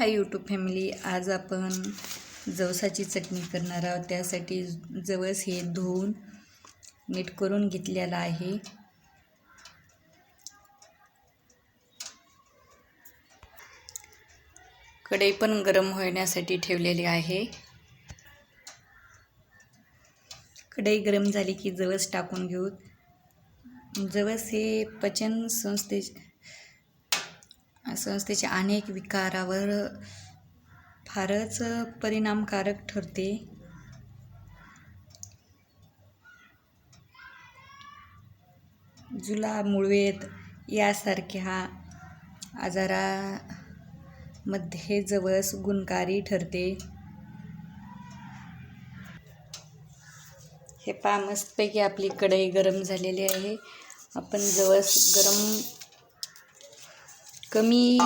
Hi YouTube family आज आपण जवसाची चटणी करणार आहोत. त्यासाठी जवस हे धुवून नीट करून घेतलेला आहे. कढई पण गरम होण्यासाठी ठेवलेली आहे. कढई गरम झाली की जवस टाकून घेऊ. जवस हे पचन संस्थे संस्थेच्या अनेक विकारावर फारच परिणामकारक ठरते. जुला मुळवेत यासारख्या आजारामध्ये जवस गुणकारी ठरते. हे पा मस्तपैकी आपली कढई गरम झालेली आहे. आपण जवस गरम कमी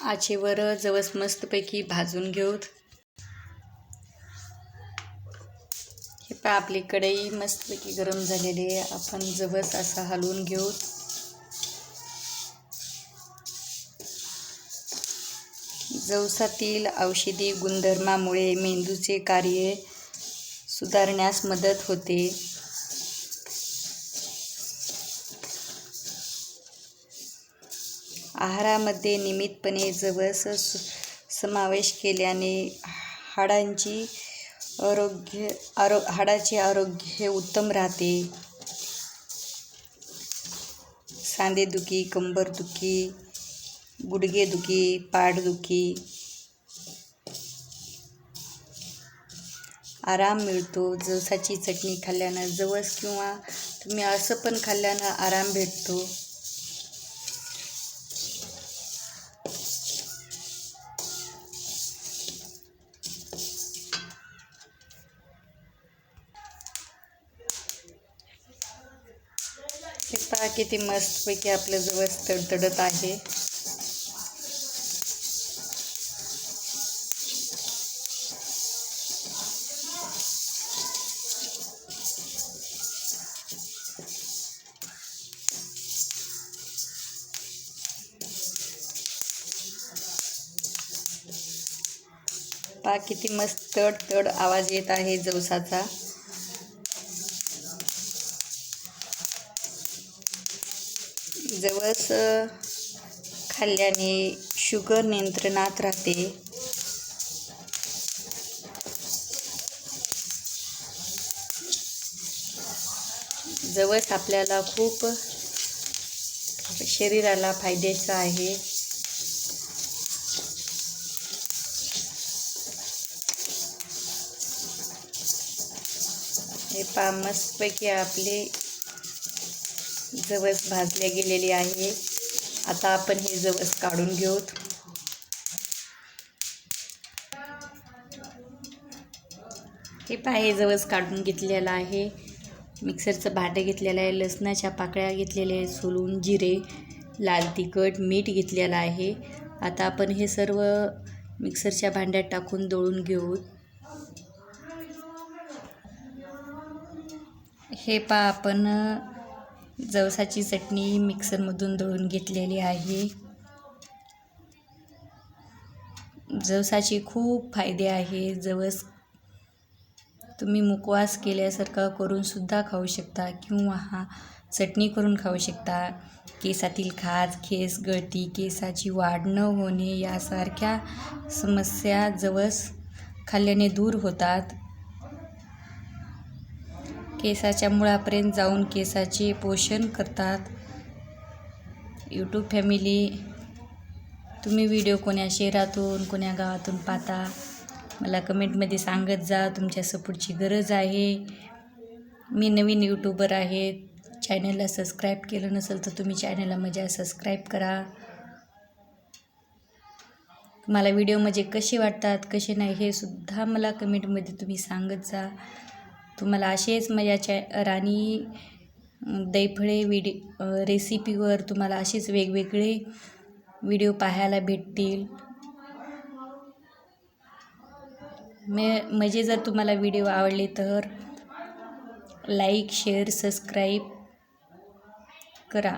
आचेवर जवस मस्तपैकी भाजून घेऊत. हे पा आपली कढई मस्तपैकी गरम झालेली आहे. आपण जवस असा हलवून घेऊत. जवसातील औषधी गुणधर्मामुळे मेंदूचे कार्य सुधारण्यास मदत होते. आहारामध्ये नियमितपणे जवस समावेश केल्याने हाडांची आरोग्य आरो हाडाचे आरोग्य उत्तम राहते. सांधेदुखी कंबरदुखी गुडघेदुखी पाठदुखी आराम मिळतो. जवसाची चटणी खाल्ल्यानं जवस किंवा तुम्ही असं पण खाल्ल्यानं आराम भेटतो. बघा किती मस्तपैकी आपलं जवळ तडतडत आहे. पा किती मस्त तड तड आवाज येत आहे जवसाचा. जवस खाल्ल्याने शुगर नियंत्रणात राहते. जवस आपल्याला खूप शरीराला फायद्याचं आहे. हे पा मस्तपैकी आपले जवस भाजले गेलेली आहे. आता आपण हे जवस काढून घेऊत. हे पाहे जवस काढून घेतलेलं आहे. मिक्सरचं भाटं घेतलेलं आहे लसणाच्या पाकळ्या घेतलेल्या आहेत सोलून जिरे लाल तिखट मीठ घेतलेलं आहे. आता आपण हे सर्व मिक्सरच्या भांड्यात टाकून दळून घेऊ हे पा आपण जवसाची चटणी मिक्सरमधून दळून घेतलेली आहे. जवसाचे खूप फायदे आहे. जवस तुम्ही मुखवास केल्यासारखा करूनसुद्धा खाऊ शकता किंवा हा चटणी करून खाऊ शकता. केसातील खाज केस गळती केसाची वाढ न होणे यासारख्या समस्या जवस खाल्ल्याने दूर होतात. केसाच्या मुळापर्यंत जाऊन केसाचे पोषण करतात. यूट्यूब फॅमिली तुम्ही व्हिडिओ कोण्या शहरातून कोण्या गावातून पाहता? मला कमेंटमध्ये सांगत जा तुमच्या सपोर्टची गरज आहे. मी नवीन यूट्यूबर आहे. चॅनलला सबस्क्राईब केलं नसेल तर तुम्ही चॅनलला माझ्या सबस्क्राईब करा. मला व्हिडिओ म्हणजे कसे वाटतात कसे नाही हे सुद्धा मला कमेंटमध्ये तुम्ही सांगत जा. तुम्हाला असेच माझ्या चॅ राणी दैफळे विडी रेसिपीवर तुम्हाला असेच वेगवेगळे व्हिडिओ पाहायला भेटतील. मे म्हणजे जर तुम्हाला व्हिडिओ आवडले तर लाईक शेअर सबस्क्राईब करा.